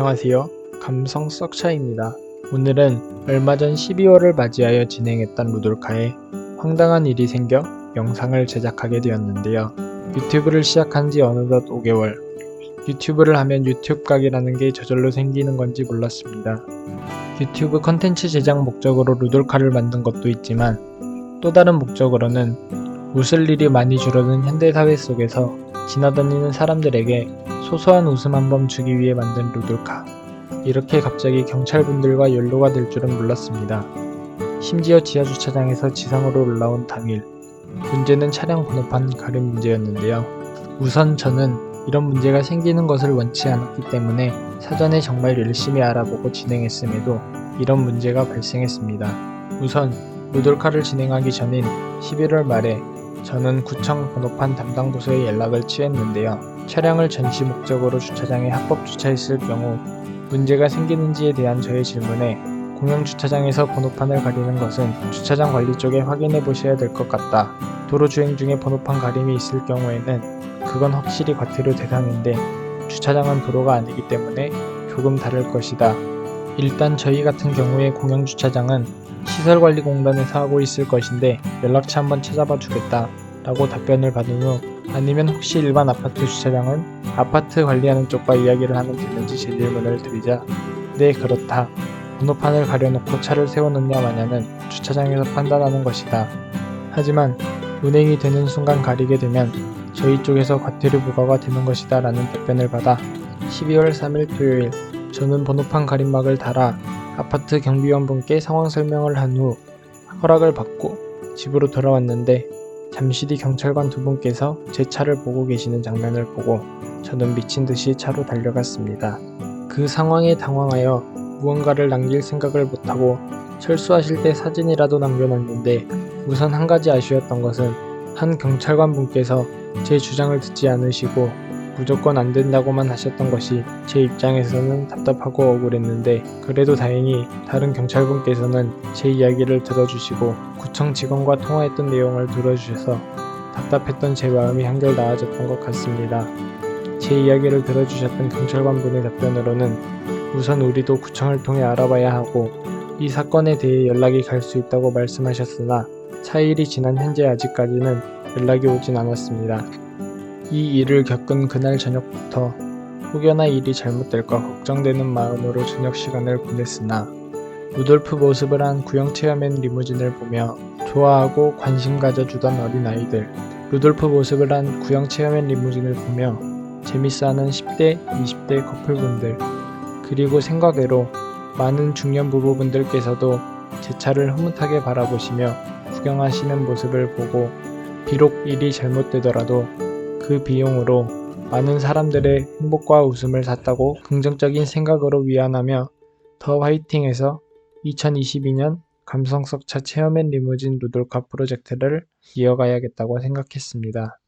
안녕하세요. 감성 썩차입니다. 오늘은 얼마 전 12월을 맞이하여 진행했던 루돌카에 황당한 일이 생겨 영상을 제작하게 되었는데요. 유튜브를 시작한 지 어느덧 5개월. 유튜브를 하면 유튜브 각이라는 게 저절로 생기는 건지 몰랐습니다. 유튜브 컨텐츠 제작 목적으로 루돌카를 만든 것도 있지만 또 다른 목적으로는 웃을 일이 많이 줄어든 현대사회 속에서 지나다니는 사람들에게 소소한 웃음 한 번 주기 위해 만든 루돌카. 이렇게 갑자기 경찰분들과 연로가 될 줄은 몰랐습니다. 심지어 지하주차장에서 지상으로 올라온 당일, 문제는 차량 번호판 가림 문제였는데요. 우선 저는 이런 문제가 생기는 것을 원치 않았기 때문에 사전에 정말 열심히 알아보고 진행했음에도 이런 문제가 발생했습니다. 우선 루돌카를 진행하기 전인 11월 말에 저는 구청 번호판 담당 부서에 연락을 취했는데요. 차량을 전시 목적으로 주차장에 합법 주차했을 경우 문제가 생기는지에 대한 저의 질문에 공영 주차장에서 번호판을 가리는 것은 주차장 관리 쪽에 확인해 보셔야 될 것 같다. 도로 주행 중에 번호판 가림이 있을 경우에는 그건 확실히 과태료 대상인데 주차장은 도로가 아니기 때문에 조금 다를 것이다. 일단 저희 같은 경우에 공영 주차장은 시설관리공단에서 하고 있을 것인데 연락처 한번 찾아봐 주겠다 라고 답변을 받은 후 아니면 혹시 일반 아파트 주차장은 아파트 관리하는 쪽과 이야기를 하면 되는지 제 질문을 드리자. 네 그렇다. 번호판을 가려놓고 차를 세워놓냐 마냐는 주차장에서 판단하는 것이다. 하지만 운행이 되는 순간 가리게 되면 저희 쪽에서 과태료 부과가 되는 것이다 라는 답변을 받아 12월 3일 토요일 저는 번호판 가림막을 달아 아파트 경비원분께 상황 설명을 한 후 허락을 받고 집으로 돌아왔는데 잠시 뒤 경찰관 두 분께서 제 차를 보고 계시는 장면을 보고 저는 미친 듯이 차로 달려갔습니다. 그 상황에 당황하여 무언가를 남길 생각을 못하고 철수하실 때 사진이라도 남겨놨는데 우선 한 가지 아쉬웠던 것은 한 경찰관 분께서 제 주장을 듣지 않으시고 무조건 안 된다고만 하셨던 것이 제 입장에서는 답답하고 억울했는데 그래도 다행히 다른 경찰분께서는 제 이야기를 들어주시고 구청 직원과 통화했던 내용을 들어주셔서 답답했던 제 마음이 한결 나아졌던 것 같습니다. 제 이야기를 들어주셨던 경찰관분의 답변으로는 우선 우리도 구청을 통해 알아봐야 하고 이 사건에 대해 연락이 갈 수 있다고 말씀하셨으나 4일이 지난 현재 아직까지는 연락이 오진 않았습니다. 이 일을 겪은 그날 저녁부터 혹여나 일이 잘못될까 걱정되는 마음으로 저녁 시간을 보냈으나 루돌프 모습을 한 구형 체험엔 리무진을 보며 좋아하고 관심 가져주던 어린아이들 루돌프 모습을 한 구형 체험엔 리무진을 보며 재밌어하는 10대, 20대 커플분들 그리고 생각외로 많은 중년 부부분들께서도 제 차를 흐뭇하게 바라보시며 구경하시는 모습을 보고 비록 일이 잘못되더라도 그 비용으로 많은 사람들의 행복과 웃음을 샀다고 긍정적인 생각으로 위안하며 더 화이팅해서 2022년 감성석차 체험앤 리무진 루돌카 프로젝트를 이어가야겠다고 생각했습니다.